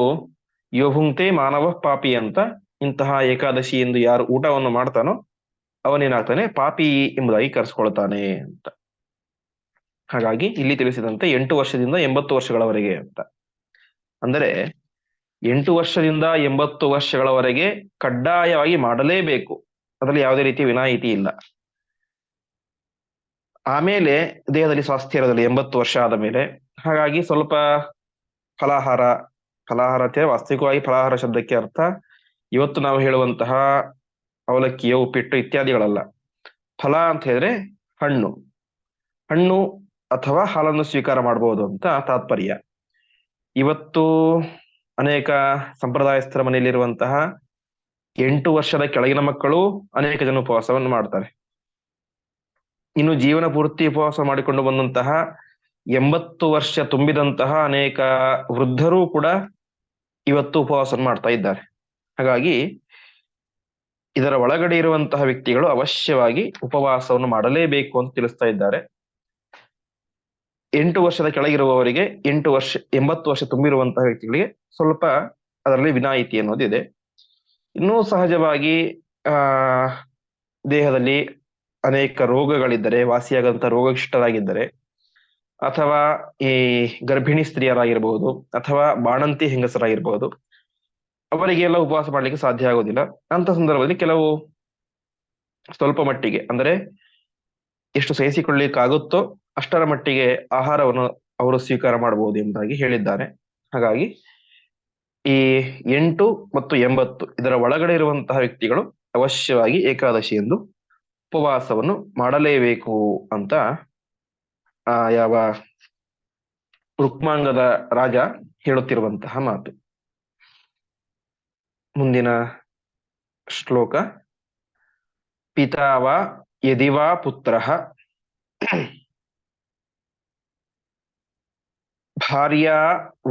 ಯೋಭುಂಕ್ತೆ ಮಾನವ ಪಾಪಿ ಅಂತ ಇಂತಹ ಏಕಾದಶಿ ಎಂದು ಯಾರು ಊಟವನ್ನು ಮಾಡ್ತಾನೋ ಅವನೇನಾಗ್ತಾನೆ, ಪಾಪಿ ಎಂಬುದಾಗಿ ಕರೆಸ್ಕೊಳ್ತಾನೆ ಅಂತ. ಹಾಗಾಗಿ ಇಲ್ಲಿ ತಿಳಿಸಿದಂತೆ ಎಂಟು ವರ್ಷದಿಂದ ಎಂಬತ್ತು ವರ್ಷಗಳವರೆಗೆ ಅಂತ. ಅಂದರೆ ಎಂಟು ವರ್ಷದಿಂದ ಎಂಬತ್ತು ವರ್ಷಗಳವರೆಗೆ ಕಡ್ಡಾಯವಾಗಿ ಮಾಡಲೇಬೇಕು. ಅದರಲ್ಲಿ ಯಾವುದೇ ರೀತಿಯ ವಿನಾಯಿತಿ ಇಲ್ಲ. ಆಮೇಲೆ ದೇಹದಲ್ಲಿ ಸ್ವಾಸ್ಥ್ಯ ಇರೋದಿಲ್ಲ, ಎಂಬತ್ತು ವರ್ಷ ಆದ ಮೇಲೆ. ಹಾಗಾಗಿ ಸ್ವಲ್ಪ ಫಲಾಹಾರ ಫಲಾಹಾರ ಅಂತ ವಾಸ್ತವಿಕವಾಗಿ ಫಲಾಹಾರ ಶಬ್ದಕ್ಕೆ ಅರ್ಥ. ಇವತ್ತು ನಾವು ಹೇಳುವಂತಹ ಅವಲಕ್ಕಿಯ, ಉಪ್ಪಿಟ್ಟು ಇತ್ಯಾದಿಗಳಲ್ಲ. ಫಲ ಅಂತ ಹೇಳಿದ್ರೆ ಹಣ್ಣು. ಹಣ್ಣು ಅಥವಾ ಹಾಲನ್ನು ಸ್ವೀಕಾರ ಮಾಡಬಹುದು ಅಂತ ತಾತ್ಪರ್ಯ. ಇವತ್ತು ಅನೇಕ ಸಂಪ್ರದಾಯಸ್ಥರ ಮನೆಯಲ್ಲಿರುವಂತಹ ಎಂಟು ವರ್ಷದ ಕೆಳಗಿನ ಮಕ್ಕಳು ಅನೇಕ ಜನ ಉಪವಾಸವನ್ನು ಮಾಡ್ತಾರೆ. ಇನ್ನು ಜೀವನ ಪೂರ್ತಿ ಉಪವಾಸ ಮಾಡಿಕೊಂಡು ಬಂದಂತಹ ಎಂಬತ್ತು ವರ್ಷ ತುಂಬಿದಂತಹ ಅನೇಕ ವೃದ್ಧರು ಕೂಡ ಇವತ್ತು ಉಪವಾಸ ಮಾಡ್ತಾ ಇದ್ದಾರೆ. ಹಾಗಾಗಿ ಇದರ ಒಳಗಡೆ ಇರುವಂತಹ ವ್ಯಕ್ತಿಗಳು ಅವಶ್ಯವಾಗಿ ಉಪವಾಸವನ್ನು ಮಾಡಲೇಬೇಕು ಅಂತ ತಿಳಿಸ್ತಾ ಇದ್ದಾರೆ. ಎಂಟು ವರ್ಷದ ಕೆಳಗಿರುವವರಿಗೆ ಎಂಟು ವರ್ಷ, ಎಂಬತ್ತು ವರ್ಷ ತುಂಬಿರುವಂತಹ ವ್ಯಕ್ತಿಗಳಿಗೆ ಸ್ವಲ್ಪ ಅದರಲ್ಲಿ ವಿನಾಯಿತಿ ಅನ್ನೋದಿದೆ. ಇನ್ನೂ ಸಹಜವಾಗಿ, ಆ, ದೇಹದಲ್ಲಿ ಅನೇಕ ರೋಗಗಳಿದ್ದರೆ ವಾಸಿಯಾಗಂತ ರೋಗಿಷ್ಟರಾಗಿದ್ದರೆ ಅಥವಾ ಈ ಗರ್ಭಿಣಿ ಸ್ತ್ರೀಯರಾಗಿರ್ಬಹುದು, ಅಥವಾ ಬಾಣಂತಿ ಹೆಂಗಸರಾಗಿರ್ಬಹುದು ಅವರಿಗೆಲ್ಲ ಉಪವಾಸ ಮಾಡ್ಲಿಕ್ಕೆ ಸಾಧ್ಯ ಆಗೋದಿಲ್ಲ. ಅಂತ ಸಂದರ್ಭದಲ್ಲಿ ಕೆಲವು ಸ್ವಲ್ಪ ಮಟ್ಟಿಗೆ, ಅಂದ್ರೆ ಎಷ್ಟು ಸಹಿಸಿಕೊಳ್ಳಿಕ್ಕಾಗುತ್ತೋ ಅಷ್ಟರ ಮಟ್ಟಿಗೆ ಆಹಾರವನ್ನು ಅವರು ಸ್ವೀಕಾರ ಮಾಡಬಹುದು ಎಂಬುದಾಗಿ ಹೇಳಿದ್ದಾರೆ. ಹಾಗಾಗಿ ಈ ಎಂಟು ಮತ್ತು ಎಂಬತ್ತು ಇದರ ಒಳಗಡೆ ಇರುವಂತಹ ವ್ಯಕ್ತಿಗಳು ಅವಶ್ಯವಾಗಿ ಏಕಾದಶಿ ಎಂದು ಉಪವಾಸವನ್ನು ಮಾಡಲೇಬೇಕು ಅಂತ, ಆ, ಯಾವ ರುಕ್ಮಾಂಗದ ರಾಜ ಹೇಳುತ್ತಿರುವಂತಹ ಮಾತು. ಮುಂದಿನ ಶ್ಲೋಕ. ಪಿತಾವ ಯದಿವಾ ಪುತ್ರ. ಭಾರ್ಯಾ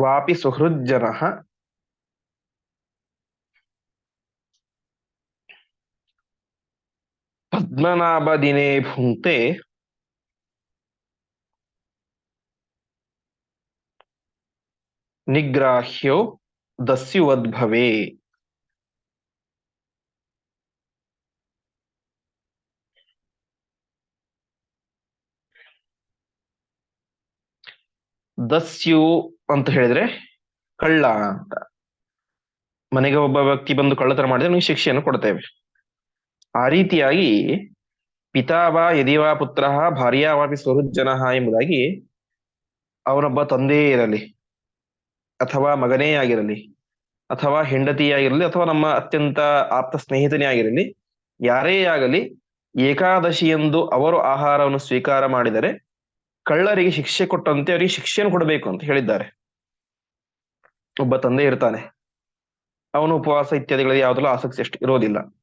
ವಾಪಿ ಸುಹೃಜ್ಜನ. ಪದ್ಮನಾಭ ದಿನೇ ಭುಂಕ್ತೆ ನಿಗ್ರಾಹ್ಯೋ ದಸ್ಯುವದ್ಭವೇ. ದಸ್ಯು ಅಂತ ಹೇಳಿದ್ರೆ ಕಳ್ಳ ಅಂತ. ಮನೆಗೆ ಒಬ್ಬ ವ್ಯಕ್ತಿ ಬಂದು ಕಳ್ಳತನ ಮಾಡಿದ್ರೆ ನೀವು ಶಿಕ್ಷೆಯನ್ನು ಕೊಡ್ತೇವೆ. ಆ ರೀತಿಯಾಗಿ ಪಿತಾವ, ಯದಿವಾ, ಪುತ್ರ ಭಾರ್ಯಾವಾಪಿ ಸ್ವರುಜ್ಜನ ಎಂಬುದಾಗಿ ಅವನೊಬ್ಬ ತಂದೆಯೇ ಇರಲಿ, ಅಥವಾ ಮಗನೇ ಆಗಿರಲಿ, ಅಥವಾ ಹೆಂಡತಿಯಾಗಿರಲಿ ಅಥವಾ ನಮ್ಮ ಅತ್ಯಂತ ಆಪ್ತ ಸ್ನೇಹಿತನೇ ಆಗಿರಲಿ, ಯಾರೇ ಆಗಲಿ ಏಕಾದಶಿ ಎಂದು ಅವರು ಆಹಾರವನ್ನು ಸ್ವೀಕಾರ ಮಾಡಿದರೆ ಕಳ್ಳರಿಗೆ ಶಿಕ್ಷೆ ಕೊಟ್ಟಂತೆ ಅವರಿಗೆ ಶಿಕ್ಷೆಯನ್ನು ಕೊಡಬೇಕು ಅಂತ ಹೇಳಿದ್ದಾರೆ. ಒಬ್ಬ ತಂದೆ ಇರ್ತಾನೆ. ಅವನು ಉಪವಾಸ ಇತ್ಯಾದಿಗಳಲ್ಲಿ ಯಾವುದಲ್ಲೂ ಆಸಕ್ತಿ ಅಷ್ಟು ಇರೋದಿಲ್ಲ.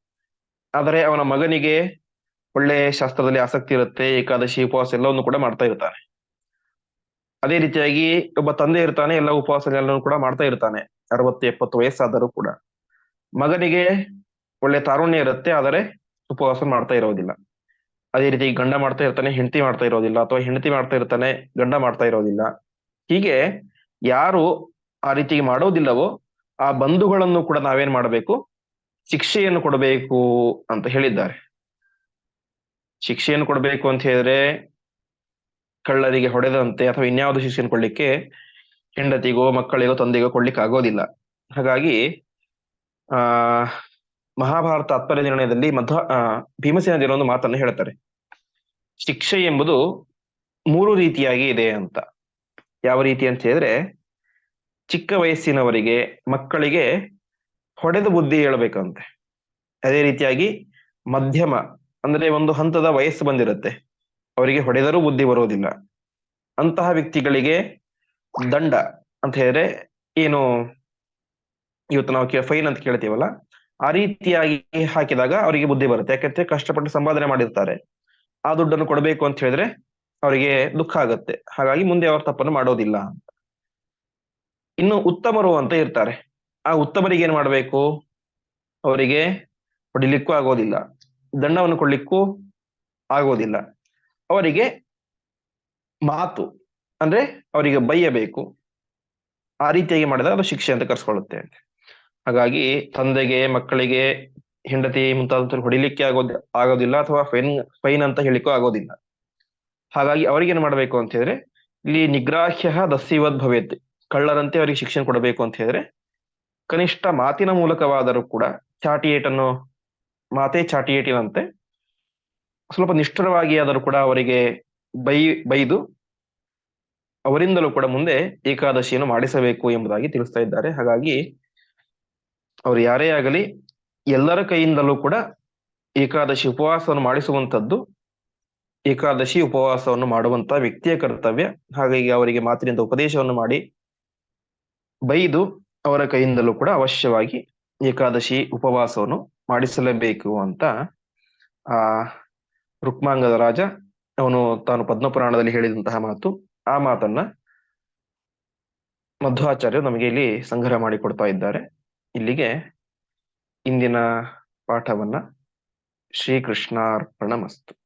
ಆದರೆ ಅವನ ಮಗನಿಗೆ ಒಳ್ಳೆ ಶಾಸ್ತ್ರದಲ್ಲಿ ಆಸಕ್ತಿ ಇರುತ್ತೆ, ಏಕಾದಶಿ ಉಪವಾಸ ಎಲ್ಲವನ್ನು ಕೂಡ ಮಾಡ್ತಾ ಇರ್ತಾನೆ. ಅದೇ ರೀತಿಯಾಗಿ ಒಬ್ಬ ತಂದೆ ಇರ್ತಾನೆ, ಎಲ್ಲ ಉಪವಾಸ ಎಲ್ಲವನ್ನು ಕೂಡ ಮಾಡ್ತಾ ಇರ್ತಾನೆ, ಅರವತ್ತು, ಎಪ್ಪತ್ತು ವಯಸ್ಸಾದರೂ ಕೂಡ. ಮಗನಿಗೆ ಒಳ್ಳೆ ತಾರುಣ್ಯ ಇರುತ್ತೆ, ಆದರೆ ಉಪವಾಸ ಮಾಡ್ತಾ ಇರೋದಿಲ್ಲ. ಅದೇ ರೀತಿ ಗಂಡ ಮಾಡ್ತಾ ಇರ್ತಾನೆ, ಹೆಂಡತಿ ಮಾಡ್ತಾ ಇರೋದಿಲ್ಲ, ಅಥವಾ ಹೆಂಡತಿ ಮಾಡ್ತಾ ಇರ್ತಾನೆ, ಗಂಡ ಮಾಡ್ತಾ ಇರೋದಿಲ್ಲ. ಹೀಗೆ ಯಾರು ಆ ರೀತಿ ಮಾಡೋದಿಲ್ಲವೋ, ಆ ಬಂಧುಗಳನ್ನು ಕೂಡ ನಾವೇನ್ ಮಾಡಬೇಕು? ಶಿಕ್ಷೆಯನ್ನು ಕೊಡಬೇಕು ಅಂತ ಹೇಳಿದ್ದಾರೆ. ಶಿಕ್ಷೆಯನ್ನು ಕೊಡಬೇಕು ಅಂತ ಹೇಳಿದ್ರೆ ಕಳ್ಳರಿಗೆ ಹೊಡೆದಂತೆ ಅಥವಾ ಇನ್ಯಾವುದು ಶಿಕ್ಷೆಯನ್ನು ಕೊಡ್ಲಿಕ್ಕೆ ಹೆಂಡತಿಗೋ ಮಕ್ಕಳಿಗೋ ತಂದೆಗೋ ಕೊಡ್ಲಿಕ್ಕೆ ಆಗೋದಿಲ್ಲ. ಹಾಗಾಗಿ, ಆ, ಮಹಾಭಾರತ ತಾತ್ಪರ್ಯ ನಿರ್ಣಯದಲ್ಲಿ ಮಧ್ವ ಭೀಮಸೇನ ದೇವರ ಒಂದು ಮಾತನ್ನು ಹೇಳ್ತಾರೆ. ಶಿಕ್ಷೆ ಎಂಬುದು ಮೂರು ರೀತಿಯಾಗಿ ಇದೆ ಅಂತ. ಯಾವ ರೀತಿ ಅಂತ ಹೇಳಿದ್ರೆ, ಚಿಕ್ಕ ವಯಸ್ಸಿನವರಿಗೆ ಮಕ್ಕಳಿಗೆ ಹೊಡೆದ ಬುದ್ಧಿ ಹೇಳಬೇಕಂತೆ. ಅದೇ ರೀತಿಯಾಗಿ ಮಧ್ಯಮ ಅಂದ್ರೆ ಒಂದು ಹಂತದ ವಯಸ್ಸು ಬಂದಿರುತ್ತೆ. ಅವರಿಗೆ ಹೊಡೆದರೂ ಬುದ್ಧಿ ಬರೋದಿಲ್ಲ. ಅಂತಹ ವ್ಯಕ್ತಿಗಳಿಗೆ ದಂಡ ಅಂತ ಹೇಳಿದ್ರೆ ಏನು ಇವತ್ತು ನಾವು ಫೈನ್ ಅಂತ ಕೇಳ್ತೀವಲ್ಲ, ಆ ರೀತಿಯಾಗಿ ಹಾಕಿದಾಗ ಅವರಿಗೆ ಬುದ್ಧಿ ಬರುತ್ತೆ. ಯಾಕಂದ್ರೆ ಕಷ್ಟಪಟ್ಟು ಸಂಪಾದನೆ ಮಾಡಿರ್ತಾರೆ. ಆ ದುಡ್ಡನ್ನು ಕೊಡಬೇಕು ಅಂತ ಹೇಳಿದ್ರೆ ಅವರಿಗೆ ದುಃಖ ಆಗುತ್ತೆ. ಹಾಗಾಗಿ ಮುಂದೆ ಅವ್ರ ತಪ್ಪನ್ನು ಮಾಡೋದಿಲ್ಲ ಅಂತ. ಇನ್ನು ಉತ್ತಮರು ಅಂತ ಇರ್ತಾರೆ. ಆ ಉತ್ತಮರಿಗೆ ಏನ್ ಮಾಡ್ಬೇಕು? ಅವರಿಗೆ ಹೊಡಿಲಿಕ್ಕೂ ಆಗೋದಿಲ್ಲ. ದಂಡವನ್ನು ಕೊಡ್ಲಿಕ್ಕೂ ಆಗೋದಿಲ್ಲ. ಅವರಿಗೆ ಮಾತು, ಅಂದ್ರೆ ಅವರಿಗೆ ಬೈಯಬೇಕು. ಆ ರೀತಿಯಾಗಿ ಮಾಡಿದಾಗ ಅದು ಶಿಕ್ಷೆ ಅಂತ ಕರ್ಸ್ಕೊಳ್ಳುತ್ತೆ. ಹಾಗಾಗಿ ತಂದೆಗೆ, ಮಕ್ಕಳಿಗೆ ಹೆಂಡತಿ ಮುಂತಾದ ಹೊಡಿಲಿಕ್ಕೆ ಆಗೋದ್, ಆಗೋದಿಲ್ಲ ಅಥವಾ ಫೈನ್ ಫೈನ್ ಅಂತ ಹೇಳಿಕ್ಕೂ ಆಗೋದಿಲ್ಲ. ಹಾಗಾಗಿ ಅವ್ರಿಗೆ ಏನ್ ಮಾಡ್ಬೇಕು ಅಂತ ಹೇಳಿದ್ರೆ, ಇಲ್ಲಿ ನಿಗ್ರಾಹ್ಯ ದಸ್ಯವದ್ ಭವೇತ್. ಕಳ್ಳರಂತೆ ಅವರಿಗೆ ಶಿಕ್ಷಣ ಕೊಡಬೇಕು ಅಂತ ಹೇಳಿದ್ರೆ ಕನಿಷ್ಠ ಮಾತಿನ ಮೂಲಕವಾದರೂ ಕೂಡ ಚಾಟಿಯೇಟ್ ಮಾತೇ ಚಾಟಿಯೇಟಿನಂತೆ ಸ್ವಲ್ಪ ನಿಷ್ಠುರವಾಗಿ ಆದರೂ ಕೂಡ ಅವರಿಗೆ ಬೈ, ಬೈದು ಅವರಿಂದಲೂ ಕೂಡ ಮುಂದೆ ಏಕಾದಶಿಯನ್ನು ಮಾಡಿಸಬೇಕು ಎಂಬುದಾಗಿ ತಿಳಿಸ್ತಾ ಇದ್ದಾರೆ. ಹಾಗಾಗಿ ಅವರು ಯಾರೇ ಆಗಲಿ ಎಲ್ಲರ ಕೈಯಿಂದಲೂ ಕೂಡ ಏಕಾದಶಿ ಉಪವಾಸವನ್ನು ಮಾಡಿಸುವಂತದ್ದು ಏಕಾದಶಿ ಉಪವಾಸವನ್ನು ಮಾಡುವಂತ ವ್ಯಕ್ತಿಯ ಕರ್ತವ್ಯ. ಹಾಗಾಗಿ ಅವರಿಗೆ ಮಾತಿನಿಂದ ಉಪದೇಶವನ್ನು ಮಾಡಿ ಬೈದು ಅವರ ಕೈಯಿಂದಲೂ ಕೂಡ ಅವಶ್ಯವಾಗಿ ಏಕಾದಶಿ ಉಪವಾಸವನ್ನು ಮಾಡಿಸಲೇಬೇಕು ಅಂತ, ಆ, ರುಕ್ಮಾಂಗದ ರಾಜ ಅವನು ತಾನು ಪದ್ಮಪುರಾಣದಲ್ಲಿ ಹೇಳಿದಂತಹ ಮಾತು, ಆ ಮಾತನ್ನ ಮಧ್ವಾಚಾರ್ಯರು ನಮಗೆ ಇಲ್ಲಿ ಸಂಗ್ರಹ ಮಾಡಿಕೊಡ್ತಾ ಇದ್ದಾರೆ. ಇಲ್ಲಿಗೆ ಇಂದಿನ ಪಾಠವನ್ನ ಶ್ರೀಕೃಷ್ಣಾರ್ಪಣಮಸ್ತು.